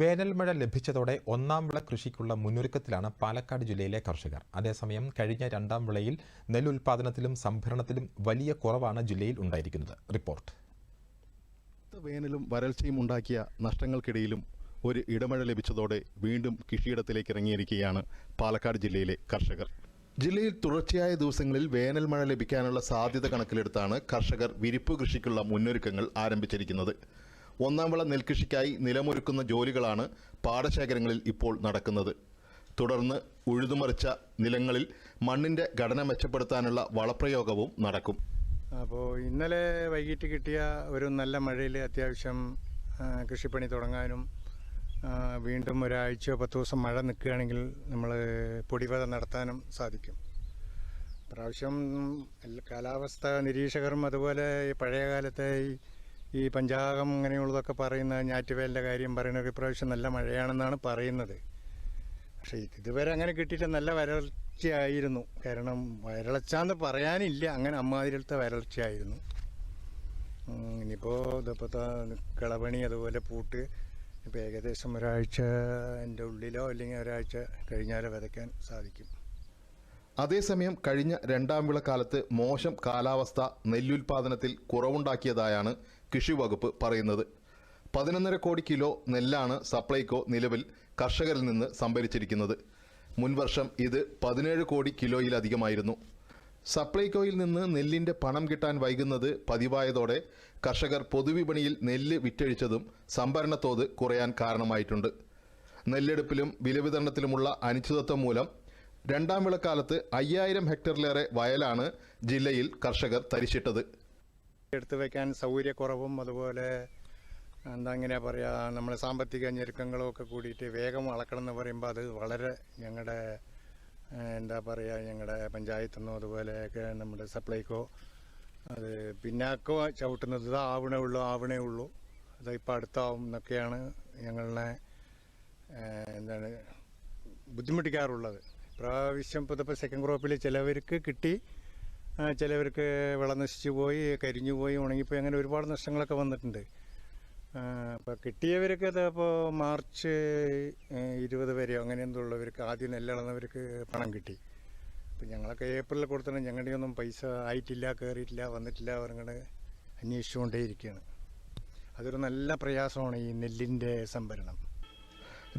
വേനൽ മഴ ലഭിച്ചതോടെ ഒന്നാം വിള കൃഷിക്കുള്ള മുന്നൊരുക്കത്തിലാണ് പാലക്കാട് ജില്ലയിലെ കർഷകർ. അതേസമയം കഴിഞ്ഞ രണ്ടാം വിളയിൽ നെല്ലുൽപാദനത്തിലും സംഭരണത്തിലും വലിയ കുറവാണ് ജില്ലയിൽ ഉണ്ടായിരിക്കുന്നത്. റിപ്പോർട്ട്. വേനലും വരൾച്ചയും ഉണ്ടാക്കിയ നഷ്ടങ്ങൾക്കിടയിലും ഒരു ഇടമഴ ലഭിച്ചതോടെ വീണ്ടും കൃഷിയിടത്തിലേക്ക് ഇറങ്ങിയിരിക്കുകയാണ് പാലക്കാട് ജില്ലയിലെ കർഷകർ. ജില്ലയിൽ തുടർച്ചയായ ദിവസങ്ങളിൽ വേനൽ മഴ ലഭിക്കാനുള്ള സാധ്യത കണക്കിലെടുത്താണ് കർഷകർ വിരിപ്പ് കൃഷിക്കുള്ള മുന്നൊരുക്കങ്ങൾ ആരംഭിച്ചിരിക്കുന്നത്. ഒന്നാം വിള നെൽകൃഷിക്കായി നിലമൊരുക്കുന്ന ജോലികളാണ് പാടശേഖരങ്ങളിൽ ഇപ്പോൾ നടക്കുന്നത്. തുടർന്ന് ഉഴുതുമറിച്ച നിലങ്ങളിൽ മണ്ണിന്റെ ഘടന മെച്ചപ്പെടുത്താനുള്ള വളപ്രയോഗവും നടക്കും. അപ്പോൾ ഇന്നലെ വൈകിട്ട് കിട്ടിയ ഒരു നല്ല മഴയിൽ അത്യാവശ്യം കൃഷിപ്പണി തുടങ്ങാനും വീണ്ടും ഒരാഴ്ചയോ പത്ത് ദിവസം മഴ നിൽക്കുകയാണെങ്കിൽ നമ്മൾ പൊടിവത നടത്താനും സാധിക്കും. പ്രാവശ്യം കാലാവസ്ഥ നിരീക്ഷകരും അതുപോലെ പഴയ കാലത്തെ ഈ ഈ പഞ്ചാഗം അങ്ങനെയുള്ളതൊക്കെ പറയുന്ന ഞാറ്റുവേലിന്റെ കാര്യം പറയുന്നത് ഇപ്രാവശ്യം നല്ല മഴയാണെന്നാണ് പറയുന്നത്. പക്ഷേ ഇതുവരെ അങ്ങനെ കിട്ടിയിട്ട് നല്ല വരൾച്ചയായിരുന്നു. കാരണം വരൾച്ച എന്ന് പറയാനില്ല. അങ്ങനെ അമ്മാതിരത്തെ വരൾച്ചയായിരുന്നു. ഇനിയിപ്പോൾ ഇതിപ്പോൾ കളപണി അതുപോലെ പൂട്ട് ഇപ്പോൾ ഏകദേശം ഒരാഴ്ച എന്റെ ഉള്ളിലോ അല്ലെങ്കിൽ ഒരാഴ്ച കഴിഞ്ഞാലോ വിതയ്ക്കാൻ സാധിക്കും. അതേസമയം കഴിഞ്ഞ രണ്ടാം വിളക്കാലത്ത് മോശം കാലാവസ്ഥ നെല്ലുൽപാദനത്തിൽ കുറവുണ്ടാക്കിയതായാണ് കൃഷി വകുപ്പ് പറയുന്നത്. പതിനൊന്നര കോടി കിലോ നെല്ലാണ് സപ്ലൈകോ നിലവിൽ കർഷകരിൽ നിന്ന് സംഭരിച്ചിരിക്കുന്നത്. മുൻവർഷം ഇത് പതിനേഴ് കോടി കിലോയിലധികമായിരുന്നു. സപ്ലൈകോയിൽ നിന്ന് നെല്ലിന്റെ പണം കിട്ടാൻ വൈകുന്നത് പതിവായതോടെ കർഷകർ പൊതുവിപണിയിൽ നെല്ല് വിറ്റഴിച്ചതും സംഭരണ തോത് കുറയാൻ കാരണമായിട്ടുണ്ട്. നെല്ലെടുപ്പിലും വിലവിതരണത്തിലുമുള്ള അനിശ്ചിതത്വം മൂലം രണ്ടാം വിളക്കാലത്ത് അയ്യായിരം ഹെക്ടറിലേറെ വയലാണ് ജില്ലയിൽ കർഷകർ തരിച്ചിട്ടത് എടുത്തു വയ്ക്കാൻ സൗകര്യക്കുറവും അതുപോലെ എന്താ എങ്ങനെയാ പറയുക നമ്മുടെ സാമ്പത്തിക ഞെരുക്കങ്ങളും ഒക്കെ കൂടിയിട്ട് വേഗം അളക്കണം എന്ന് പറയുമ്പോൾ അത് വളരെ ഞങ്ങളുടെ എന്താ പറയുക ഞങ്ങളുടെ പഞ്ചായത്തു നിന്നും അതുപോലെയൊക്കെ നമ്മുടെ സപ്ലൈക്കോ അത് പിന്നാക്കോ ചവിട്ടുന്നത് ആവണേ ഉള്ളൂ ആവണേ ഉള്ളൂ. അത് ഇപ്പം അടുത്താവും എന്നൊക്കെയാണ് ഞങ്ങളെ എന്താണ് ബുദ്ധിമുട്ടിക്കാറുള്ളത്. ഇപ്രാവശ്യം ഇപ്പോൾ സെക്കൻഡ് ക്രോപ്പിൽ ചിലവർക്ക് കിട്ടി. ചിലവർക്ക് വിള നശിച്ചു പോയി കരിഞ്ഞു പോയി ഉണങ്ങിപ്പോയി അങ്ങനെ ഒരുപാട് നഷ്ടങ്ങളൊക്കെ വന്നിട്ടുണ്ട്. അപ്പോൾ കിട്ടിയവർക്ക് അതപ്പോൾ മാർച്ച് ഇരുപത് വരെയോ അങ്ങനെ എന്തുള്ളവർക്ക് ആദ്യം നെല്ലിളന്നവർക്ക് പണം കിട്ടി. അപ്പം ഞങ്ങളൊക്കെ ഏപ്രിലിൽ കൊടുത്തിട്ട് ഞങ്ങളുടെ ഒന്നും പൈസ ആയിട്ടില്ല കയറിയിട്ടില്ല വന്നിട്ടില്ല അവരങ്ങനെ അന്വേഷിച്ചുകൊണ്ടേയിരിക്കുകയാണ്. അതൊരു നല്ല പ്രയാസമാണ് ഈ നെല്ലിന്റെ സംഭരണം.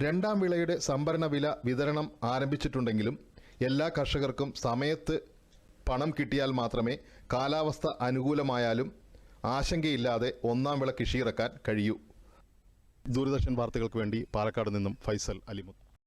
രണ്ടാം വിളയുടെ സംഭരണ വില വിതരണം ആരംഭിച്ചിട്ടുണ്ടെങ്കിലും എല്ലാ കർഷകർക്കും സമയത്ത് പണം കിട്ടിയാൽ മാത്രമേ കാലാവസ്ഥ അനുകൂലമായാലും ആശങ്കയില്ലാതെ ഒന്നാം വിള കൃഷിയിറക്കാൻ കഴിയൂ. ദൂരദർശൻ വാർത്തകൾക്ക് വേണ്ടി പാലക്കാട് നിന്നും ഫൈസൽ അലിമുത്ത്.